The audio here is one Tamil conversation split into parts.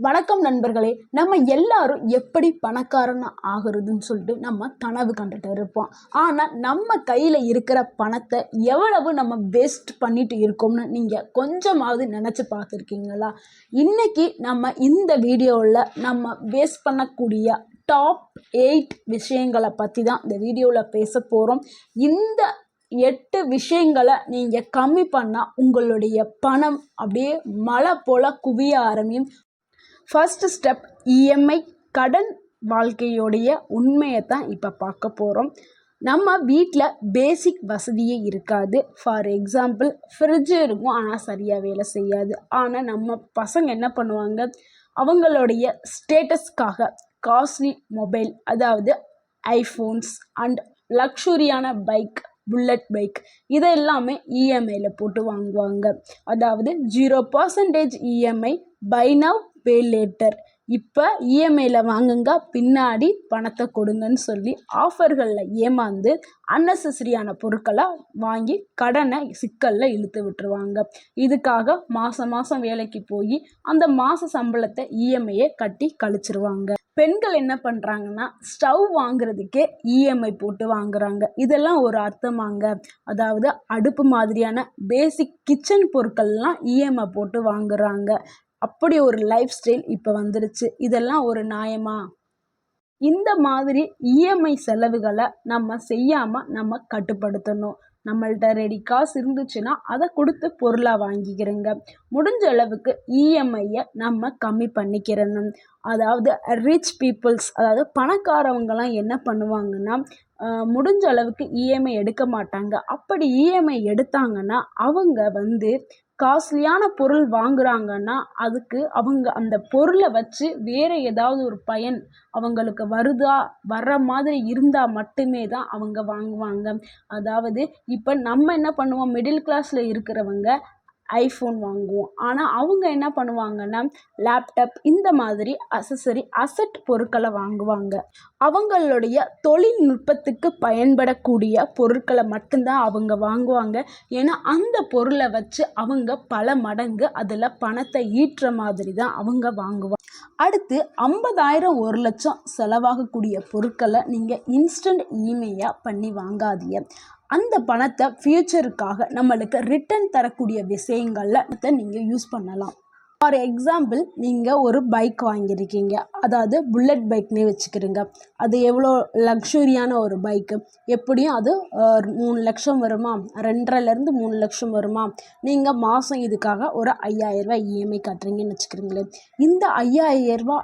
வணக்கம் நண்பர்களே நம்ம எல்லாரும் எப்படி பணக்காரன் ஆகுறதுன்னு சொல்லிட்டு நம்ம கனவு கண்டுட்டு இருப்போம். ஆனால் நம்ம கையில் இருக்கிற பணத்தை எவ்வளவு நம்ம வேஸ்ட் பண்ணிட்டு இருக்கோம்னு நீங்கள் கொஞ்சமாவது நினச்சி பார்த்துருக்கீங்களா? இன்னைக்கு நம்ம இந்த வீடியோவில் நம்ம வேஸ்ட் பண்ணக்கூடிய டாப் எயிட் விஷயங்களை பற்றி தான் இந்த வீடியோவில் பேச போகிறோம் இந்த எட்டு விஷயங்களை நீங்கள் கம்மி பண்ணால் உங்களுடைய பணம் அப்படியே மழை போல் குவிய ஆரம்பியும் ஃபர்ஸ்ட் ஸ்டெப் இஎம்ஐ கடன் வாழ்க்கையோடைய உண்மையை தான் இப்போ பார்க்க போகிறோம் நம்ம வீட்டில் பேசிக் வசதியே இருக்காது. ஃபார் எக்ஸாம்பிள் ஃப்ரிட்ஜு இருக்கும் ஆனால் சரியாக வேலை செய்யாது. ஆனால் நம்ம பசங்க என்ன பண்ணுவாங்க? அவங்களுடைய ஸ்டேட்டஸ்க்காக காஸ்ட்லி மொபைல் அதாவது ஐஃபோன்ஸ் அண்ட் லக்ஸுரியான பைக் புல்லட் பைக் இதை எல்லாமே இஎம்ஐயில் போட்டு வாங்குவாங்க. அதாவது zero percentage EMI buy now pay later இப்போ இஎம்ஐயில் வாங்குங்க பின்னாடி பணத்தை கொடுங்கன்னு சொல்லி ஆஃபர்களில் ஏமாந்து அன்னெசரியான பொருட்களை வாங்கி கடனை சிக்கலில் இழுத்து விட்டுருவாங்க. இதுக்காக மாதம் மாதம் வேலைக்கு போய் அந்த மாத சம்பளத்தை இஎம்ஐயை கட்டி கழிச்சிருவாங்க. பெண்கள் என்ன பண்ணுறாங்கன்னா ஸ்டவ் வாங்குறதுக்கே இஎம்ஐ போட்டு வாங்குறாங்க. இதெல்லாம் ஒரு அர்த்தமாங்க. அதாவது அடுப்பு மாதிரியான பேசிக் கிச்சன் பொருட்கள்லாம் இஎம்ஐ போட்டு வாங்குறாங்க. அப்படி ஒரு லைஃப் ஸ்டைல் இப்போ வந்துருச்சு. இதெல்லாம் ஒரு நியாயமா? இந்த மாதிரி இஎம்ஐ செலவுகளை நம்ம செய்யாமல் நம்ம கட்டுப்படுத்தணும். நம்மள்ட்ட ரெடி காசு இருந்துச்சுன்னா அதை கொடுத்து பொருளாக வாங்கிக்கிறேங்க. முடிஞ்ச அளவுக்கு இஎம்ஐயை நம்ம கம்மி பண்ணிக்கிறணும். அதாவது ரிச் பீப்புள்ஸ் அதாவது பணக்காரவங்கலாம் என்ன பண்ணுவாங்கன்னா முடிஞ்ச அளவுக்கு இஎம்ஐ எடுக்க மாட்டாங்க. அப்படி இஎம்ஐ எடுத்தாங்கன்னா அவங்க வந்து காஸ்ட்லியான பொருள் வாங்குறாங்கன்னா அதுக்கு அவங்க அந்த பொருளை வச்சு வேறு ஏதாவது ஒரு பயன் அவங்களுக்கு வருதா வர்ற மாதிரி இருந்தால் மட்டுமே தான் அவங்க வாங்குவாங்க. அதாவது இப்போ நம்ம என்ன பண்ணுவோம்? மிடில் கிளாஸில் இருக்கிறவங்க ஐஃபோன் வாங்குவோம். ஆனால் அவங்க என்ன பண்ணுவாங்கன்னா லேப்டாப் இந்த மாதிரி அசசரி அசட் பொருட்களை வாங்குவாங்க. அவங்களுடைய தொழில்நுட்பத்துக்கு பயன்படக்கூடிய பொருட்களை மட்டும்தான் அவங்க வாங்குவாங்க. ஏன்னா அந்த பொருளை வச்சு அவங்க பல மடங்கு அதில் பணத்தை ஈட்டுற மாதிரி தான் அவங்க வாங்குவாங்க. அடுத்து ஐம்பதாயிரம் ஒரு லட்சம் செலவாகக்கூடிய பொருட்களை நீங்கள் இன்ஸ்டன்ட் இமெயிலாக பண்ணி வாங்காதீங்க. அந்த பணத்தை ஃப்யூச்சருக்காக நம்மளுக்கு ரிட்டர்ன் தரக்கூடிய விஷயங்களில் நீங்கள் யூஸ் பண்ணலாம். ஃபார் எக்ஸாம்பிள் நீங்கள் ஒரு பைக் வாங்கியிருக்கீங்க. அதாவது புல்லட் பைக்னே வச்சுக்கிறீங்க. அது எவ்வளோ லக்ஸுரியான ஒரு பைக்கு எப்படியும் அது மூணு லட்சம் வருமா? ரெண்டரைலேருந்து மூணு லட்சம் வருமா? நீங்கள் மாதம் இதுக்காக ஒரு ஐயாயிரரூபா இஎம்ஐ கட்டுறீங்கன்னு வச்சுக்கிறீங்களேன் இந்த ஐயாயிரரூபா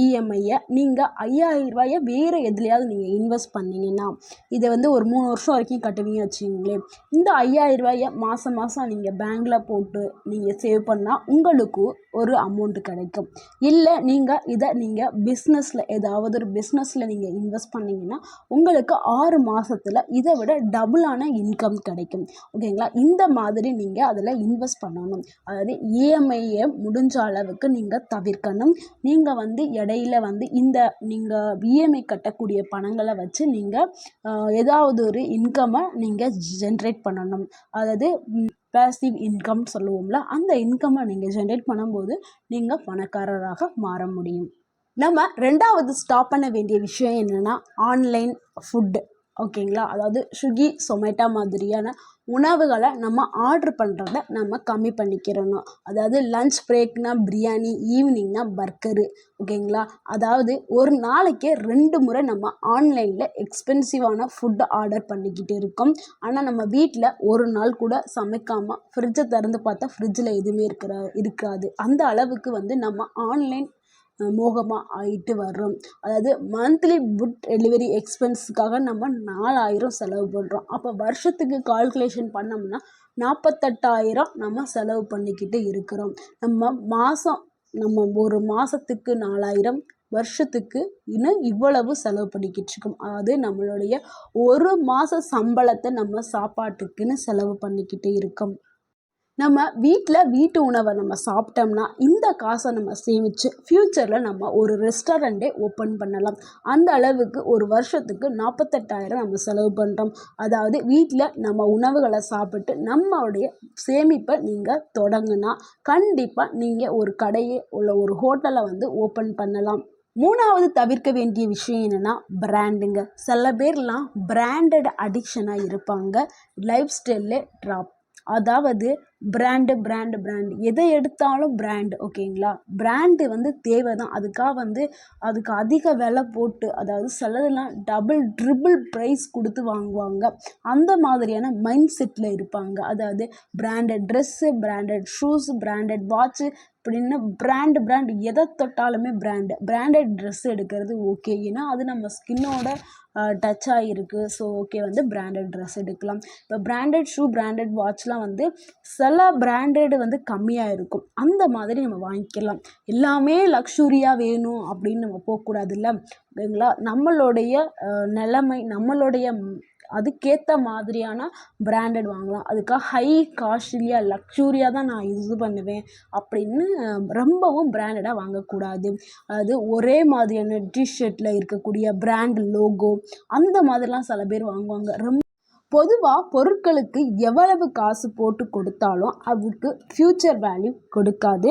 இஎம்ஐயை நீங்கள் ஐயாயிரரூபாயை வேறு எதுலையாவது நீங்கள் இன்வெஸ்ட் பண்ணிங்கன்னா இதை வந்து ஒரு மூணு வருஷம் வரைக்கும் கட்டுவீங்க வச்சுங்களேன் இந்த ஐயாயிரரூபாயை மாதம் மாதம் நீங்கள் பேங்க்கில் போட்டு நீங்கள் சேவ் பண்ணால் உங்களுக்கு ஒரு அமௌண்ட் கிடைக்கும். இல்லை நீங்கள் இதை நீங்கள் பிஸ்னஸில் ஏதாவது ஒரு பிஸ்னஸில் நீங்கள் இன்வெஸ்ட் பண்ணிங்கன்னா உங்களுக்கு ஆறு மாதத்தில் இதை விட டபுளான இன்கம் கிடைக்கும். ஓகேங்களா இந்த மாதிரி நீங்கள் அதில் இன்வெஸ்ட் பண்ணணும். அதாவது இஎம்ஐயை முடிஞ்ச அளவுக்கு நீங்கள் தவிர்க்கணும். நீங்கள் வந்து வந்து இடையில வந்து இந்த நீங்கள் இஎம்ஐ கட்டக்கூடிய பணங்களை வச்சு நீங்கள் ஏதாவது ஒரு இன்கம்மை நீங்கள் ஜென்ரேட் பண்ணணும். அதாவது பேசிவ் இன்கம் சொல்லுவோம்ல அந்த இன்கம்மை நீங்கள் ஜென்ரேட் பண்ணும்போது நீங்கள் பணக்காரராக மாற முடியும். நம்ம ரெண்டாவது ஸ்டாப் பண்ண வேண்டிய விஷயம் என்னென்னா ஆன்லைன் ஃபுட்டு ஓகேங்களா? அதாவது ஸ்விக்கி சொமேட்டோ மாதிரியான உணவுகளை நம்ம ஆர்ட்ரு பண்ணுறத நம்ம கம்மி பண்ணிக்கிறணும். அதாவது லன்ச் பிரேக்னால் பிரியாணி ஈவினிங்னா பர்கரு ஓகேங்களா? அதாவது ஒரு நாளைக்கே ரெண்டு முறை நம்ம ஆன்லைனில் எக்ஸ்பென்சிவான ஃபுட்டு ஆர்டர் பண்ணிக்கிட்டு இருக்கோம். ஆனால் நம்ம வீட்டில் ஒரு நாள் கூட சமைக்காமல் ஃப்ரிட்ஜை திறந்து பார்த்தா ஃப்ரிட்ஜில் எதுவுமே இருக்கிற இருக்காது. அந்த அளவுக்கு வந்து நம்ம ஆன்லைன் மோகமாக ஆகிட்டு வர்றோம். அதாவது மந்த்லி ஃபுட் டெலிவரி எக்ஸ்பென்ஸுக்காக நம்ம நாலாயிரம் செலவு பண்ணுறோம் அப்போ வருஷத்துக்கு கால்குலேஷன் பண்ணோம்னா நாற்பத்தெட்டாயிரம் நம்ம செலவு பண்ணிக்கிட்டு இருக்கிறோம். நம்ம மாதம் நம்ம ஒரு மாதத்துக்கு நாலாயிரம் வருஷத்துக்கு இன்னும் இவ்வளவு செலவு பண்ணிக்கிட்டு இருக்கோம். அதாவது நம்மளுடைய ஒரு மாத சம்பளத்தை நம்ம சாப்பாட்டுக்குன்னு செலவு பண்ணிக்கிட்டு இருக்கோம். நம்ம வீட்டில் வீட்டு உணவை நம்ம சாப்பிட்டோம்னா இந்த காசை நம்ம சேமித்து ஃப்யூச்சரில் நம்ம ஒரு ரெஸ்டாரண்ட்டே ஓப்பன் பண்ணலாம். அந்த அளவுக்கு ஒரு வருஷத்துக்கு நாற்பத்தெட்டாயிரம் நம்ம செலவு பண்ணுறோம் அதாவது வீட்டில் நம்ம உணவுகளை சாப்பிட்டு நம்மளுடைய சேமிப்பை நீங்கள் தொடங்குனா கண்டிப்பாக நீங்கள் ஒரு கடையே உள்ள ஒரு ஹோட்டலை வந்து ஓப்பன் பண்ணலாம். மூணாவது தவிர்க்க வேண்டிய விஷயம் என்னென்னா பிராண்டுங்க சில பேர்லாம் பிராண்டட் அடிக்ஷனாக இருப்பாங்க. லைஃப் ஸ்டைலில் ட்ராப் அதாவது பிராண்டு பிராண்டு பிராண்டு எதை எடுத்தாலும் பிராண்டு ஓகேங்களா? பிராண்டு வந்து தேவை தான் அதுக்காக வந்து அதுக்கு அதிக விலை போட்டு அதாவது சிலதெல்லாம் டபுள் ட்ரிபிள் ப்ரைஸ் கொடுத்து வாங்குவாங்க. அந்த மாதிரியான மைண்ட் செட்டில் இருப்பாங்க. அதாவது branded dress branded shoes branded watch அப்படின்னு பிராண்டு பிராண்டு எதை தொட்டாலுமே பிராண்டு பிராண்டட் ட்ரெஸ் எடுக்கிறது ஓகே ஏன்னா அது நம்ம ஸ்கின்னோட டச் ஆகிருக்கு ஸோ ஓகே வந்து பிராண்டட் ட்ரெஸ் எடுக்கலாம். இப்போ பிராண்டட் ஷூ பிராண்டட் வாட்ச்லாம் வந்து ச சில பிராண்டடு வந்து கம்மியாக இருக்கும் அந்த மாதிரி நம்ம வாங்கிக்கலாம். எல்லாமே லக்ஸுரியாக வேணும் அப்படின்னு நம்ம போகக்கூடாதுல்ல? ஓகேங்களா? நம்மளுடைய நிலைமை நம்மளுடைய அதுக்கேற்ற மாதிரியான பிராண்டட் வாங்கலாம். அதுக்காக ஹை காஸ்ட்லியாக லக்ஸூரியாக தான் நான் இது பண்ணுவேன் அப்படின்னு ரொம்பவும் பிராண்டடாக வாங்கக்கூடாது. அது ஒரே மாதிரியான டிஷர்ட்டில் இருக்கக்கூடிய பிராண்ட் லோகோ அந்த மாதிரிலாம் சில பேர் வாங்குவாங்க. ரொம்ப பொதுவாக பொருட்களுக்கு எவ்வளவு காசு போட்டு கொடுத்தாலும் அதுக்கு ஃப்யூச்சர் வேல்யூ கொடுக்காது.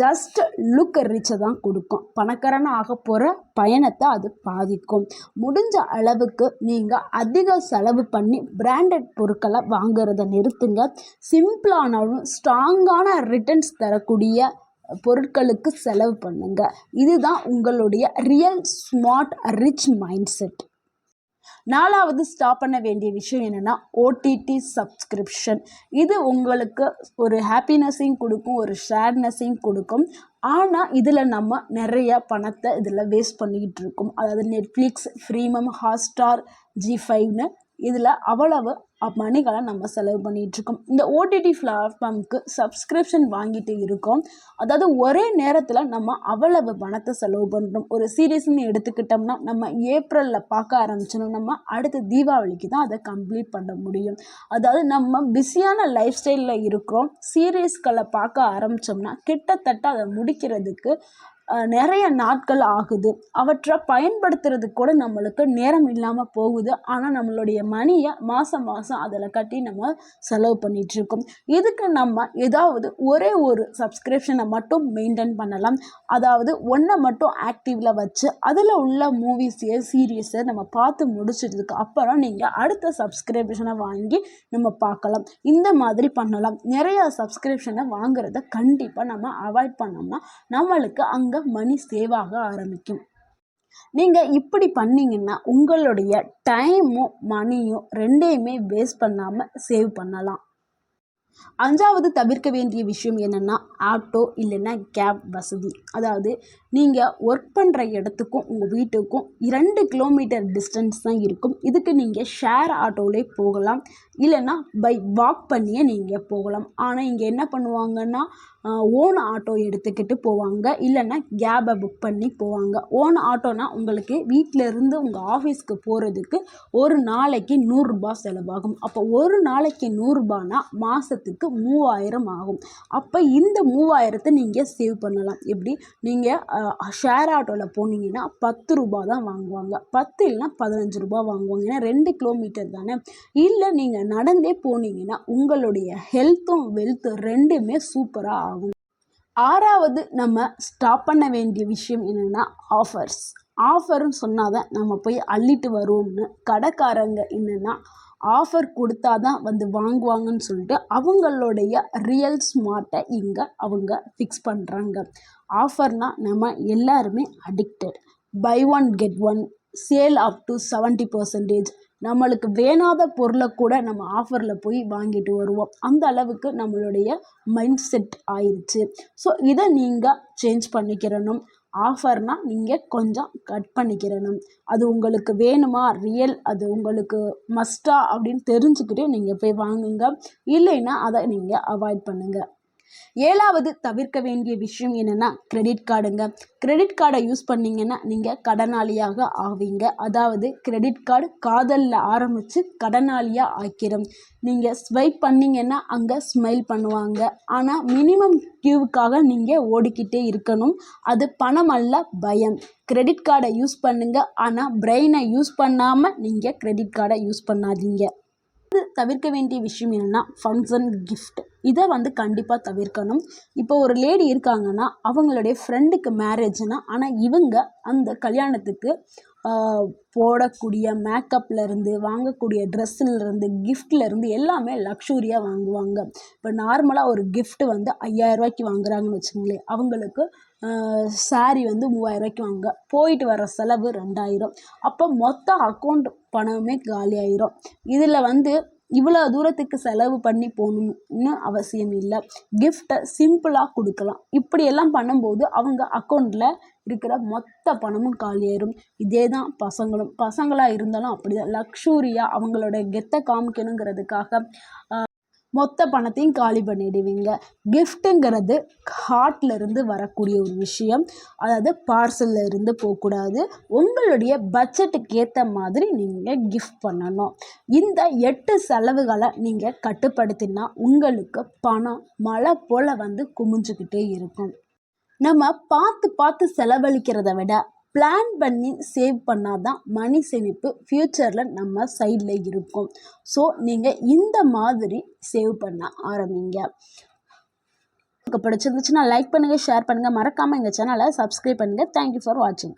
ஜஸ்ட் லுக் ரிச்சை தான் கொடுக்கும். பணக்காரனாக ஆக போகிற பயணத்தை அது பாதிக்கும். முடிஞ்ச அளவுக்கு நீங்கள் அதிக செலவு பண்ணி பிராண்டட் பொருட்களை வாங்குறத நிறுத்துங்க. சிம்பிளானாலும் ஸ்ட்ராங்கான ரிட்டர்ன்ஸ் தரக்கூடிய பொருட்களுக்கு செலவு பண்ணுங்க. இதுதான் உங்களுடைய real smart rich mind set நாலாவது ஸ்டாப் பண்ண வேண்டிய விஷயம் என்னென்னா ஓடிடி சப்ஸ்கிரிப்ஷன் இது உங்களுக்கு ஒரு ஹாப்பினஸையும் கொடுக்கும் ஒரு ஷேர்னஸையும் கொடுக்கும். ஆனால் இதில் நம்ம நிறைய பணத்தை இதில் வேஸ்ட் பண்ணிக்கிட்டு இருக்கோம். அதாவது நெட்ஃப்ளிக்ஸ் ஃப்ரீமம் ஹாட்ஸ்டார் ஜி ஃபைவ்னு இதில் அவ்வளவு மணிகளை நம்ம செலவு பண்ணிகிட்ருக்கோம் இந்த ஓடிடி பிளாட்ஃபார்முக்கு சப்ஸ்கிரிப்ஷன் வாங்கிட்டு இருக்கோம். அதாவது ஒரே நேரத்தில் நம்ம அவ்வளவு பணத்தை செலவு பண்ணுறோம் ஒரு சீரீஸ்னு எடுத்துக்கிட்டோம்னா நம்ம ஏப்ரலில் பார்க்க ஆரம்பிச்சிடும் நம்ம அடுத்த தீபாவளிக்கு தான் அதை கம்ப்ளீட் பண்ண முடியும். அதாவது நம்ம பிஸியான லைஃப் ஸ்டைலில் இருக்கிறோம் சீரீஸ்களை பார்க்க ஆரம்பித்தோம்னா கிட்டத்தட்ட அதை முடிக்கிறதுக்கு நிறைய நாட்கள் ஆகுது. அவற்றை பயன்படுத்துறதுக்கு கூட நம்மளுக்கு நேரம் இல்லாமல் போகுது. ஆனால் நம்மளுடைய மணியை மாதம் மாதம் அதில் கட்டி நம்ம செலவு பண்ணிகிட்ருக்கோம் இதுக்கு நம்ம ஏதாவது ஒரே ஒரு சப்ஸ்கிரிப்ஷனை மட்டும் மெயின்டைன் பண்ணலாம். அதாவது ஒன்றை மட்டும் ஆக்டிவில் வச்சு அதில் உள்ள மூவிஸையே சீரியஸை நம்ம பார்த்து முடிச்சதுக்கு அப்புறம் நீங்கள் அடுத்த சப்ஸ்கிரிப்ஷனை வாங்கி நம்ம பார்க்கலாம். இந்த மாதிரி பண்ணலாம். நிறையா சப்ஸ்கிரிப்ஷனை வாங்குறத கண்டிப்பாக நம்ம அவாய்ட் பண்ணோம்னா நம்மளுக்கு அங்கே மணி சேவ் ஆக ஆரம்பிக்கும். நீங்கள் இப்படி பண்ணிங்கன்னா உங்களுடைய டைமும் மணியும் ரெண்டையுமே வேஸ்ட் பண்ணாமல் சேவ் பண்ணலாம். அஞ்சாவது தவிர்க்க வேண்டிய விஷயம் என்னென்னா ஆட்டோ இல்லைன்னா கேப் வசதி. அதாவது நீங்கள் ஒர்க் பண்ணுற இடத்துக்கும் உங்கள் வீட்டுக்கும் இரண்டு கிலோமீட்டர் டிஸ்டன்ஸ் தான் இருக்கும். இதுக்கு நீங்கள் ஷேர் ஆட்டோவிலே போகலாம். இல்லைன்னா பை வாக் பண்ணியே நீங்கள் போகலாம். ஆனால் இங்கே என்ன பண்ணுவாங்கன்னா ஓன் ஆட்டோ எடுத்துக்கிட்டு போவாங்க. இல்லைன்னா கேபை புக் பண்ணி போவாங்க. ஓன் ஆட்டோனா உங்களுக்கு வீட்டிலேருந்து உங்கள் ஆஃபீஸ்க்கு போகிறதுக்கு ஒரு நாளைக்கு நூறுரூபா செலவாகும். அப்போ ஒரு நாளைக்கு நூறுரூபானா மாதத்துக்கு மூவாயிரம் ஆகும். அப்போ இந்த மூவாயிரத்தை நீங்கள் சேவ் பண்ணலாம். எப்படி? நீங்கள் ஷேர் ஆட்டோவில் போனீங்கன்னா பத்து ரூபா தான் வாங்குவாங்க. பத்து இல்லைனா பதினஞ்சு ரூபா வாங்குவாங்க. ஏன்னா ரெண்டு கிலோமீட்டர் தானே? இல்லை நீங்கள் நடந்தே போனீங்கன்னா உங்களுடைய ஹெல்த்தும் வெல்த்தும் ரெண்டுமே சூப்பராக ஆகும். ஆறாவது நம்ம ஸ்டாப் பண்ண வேண்டிய விஷயம் என்னென்னா ஆஃபர்ஸ் ஆஃபர்னு சொன்னால் தான் நம்ம போய் அள்ளிட்டு வருவோம்னு. கடைக்காரங்க என்னென்னா ஆஃபர் கொடுத்தா தான் வந்து வாங்குவாங்கன்னு சொல்லிட்டு அவங்களுடைய ரியல் ஸ்மார்ட்டை இங்கே அவங்க ஃபிக்ஸ் பண்ணுறாங்க ஆஃபர்னால் நம்ம எல்லாருமே addicted buy one get one sale up to seventy percentage நம்மளுக்கு வேணாத பொருளை கூட நம்ம ஆஃபரில் போய் வாங்கிட்டு வருவோம். அந்த அளவுக்கு நம்மளுடைய மைண்ட் செட் ஆயிடுச்சு ஸோ இதை நீங்கள் சேஞ்ச் பண்ணிக்கிறணும். ஆஃபர்னால் நீங்கள் கொஞ்சம் கட் பண்ணிக்கிறணும். அது உங்களுக்கு வேணுமா? ரியல் அது உங்களுக்கு மஸ்ட்டா அப்படின்னு தெரிஞ்சுக்கிட்டு நீங்கள் போய் வாங்குங்க. இல்லைன்னா அதை நீங்கள் அவாய்ட் பண்ணுங்கள் ஏழாவது தவிர்க்க வேண்டிய விஷயம் என்னென்னா கிரெடிட் கார்டுங்க கிரெடிட் கார்டை யூஸ் பண்ணிங்கன்னா நீங்கள் கடனாளியாக ஆவீங்க. அதாவது கிரெடிட் கார்டு காதலில் ஆரம்பித்து கடனாளியாக ஆக்கிரும். நீங்கள் ஸ்வைப் பண்ணிங்கன்னா அங்கே ஸ்மைல் பண்ணுவாங்க. ஆனால் மினிமம் க்யூவுக்காக நீங்கள் ஓடிக்கிட்டே இருக்கணும். அது பணம் அல்ல பயம். கிரெடிட் கார்டை யூஸ் பண்ணுங்கள் ஆனால் பிரெயினை யூஸ் பண்ணாமல் நீங்கள் கிரெடிட் கார்டை யூஸ் பண்ணாதீங்க. தவிர்க்க வேண்டிய விஷயம் என்னென்னா ஃபங்க்ஷன் கிஃப்ட் இதை வந்து கண்டிப்பாக தவிர்க்கணும். இப்போ ஒரு லேடி இருக்காங்கன்னா அவங்களுடைய ஃப்ரெண்டுக்கு மேரேஜ்னா ஆனால் இவங்க அந்த கல்யாணத்துக்கு போடக்கூடிய மேக்கப்லேருந்து வாங்கக்கூடிய ட்ரெஸ்ஸுலேருந்து கிஃப்ட்லேருந்து எல்லாமே லக்ஸூரியாக வாங்குவாங்க. இப்போ நார்மலாக ஒரு கிஃப்ட் வந்து ஐயாயிரரூவாய்க்கு வாங்குறாங்கன்னு வச்சுக்கோங்களேன். அவங்களுக்கு சாரீ வந்து மூவாயிரரூவாய்க்கு வாங்க. போயிட்டு வர செலவு ரெண்டாயிரம். அப்போ மொத்த அக்கௌண்ட் பணமே காலியாயிரும். இதில் வந்து இவ்வளோ தூரத்துக்கு செலவு பண்ணி போகணும்னு அவசியம் இல்லை. கிஃப்ட்டை சிம்பிளாக கொடுக்கலாம். இப்படியெல்லாம் பண்ணும்போது அவங்க அக்கௌண்ட்டில் இருக்கிற மொத்த பணமும் காலியாயிரும். இதே தான் பசங்களும். பசங்களாக இருந்தாலும் அப்படி தான் லக்ஸூரியாக அவங்களோட கெத்தை காமிக்கணுங்கிறதுக்காக மொத்த பணத்தையும் காலி பண்ணிடுவீங்க. கிஃப்ட்டுங்கிறது ஹார்ட்ல இருந்து வரக்கூடிய ஒரு விஷயம். அதாவது பார்சல்ல இருந்து போகக்கூடாது. உங்களுடைய பட்ஜெட்டுக்கு ஏற்ற மாதிரி நீங்கள் கிஃப்ட் பண்ணணும். இந்த எட்டு செலவுகளை நீங்கள் கட்டுப்படுத்தினா உங்களுக்கு பணம் மழை போல் வந்து குமிஞ்சுக்கிட்டே இருக்கும். நம்ம பார்த்து பார்த்து செலவழிக்கிறத விட பிளான் பண்ணி சேவ் பண்ணால் தான் மணி சேமிப்பு ஃப்யூச்சரில் நம்ம சைடில் இருக்கும். ஸோ நீங்கள் இந்த மாதிரி சேவ் பண்ண ஆரம்பிங்க. உங்களுக்கு பிடிச்சிருந்துச்சுன்னா லைக் பண்ணுங்கள் ஷேர் பண்ணுங்கள் மறக்காமல் எங்கள் சேனலை சப்ஸ்கிரைப் பண்ணுங்கள் தேங்க்யூ ஃபார் வாட்சிங்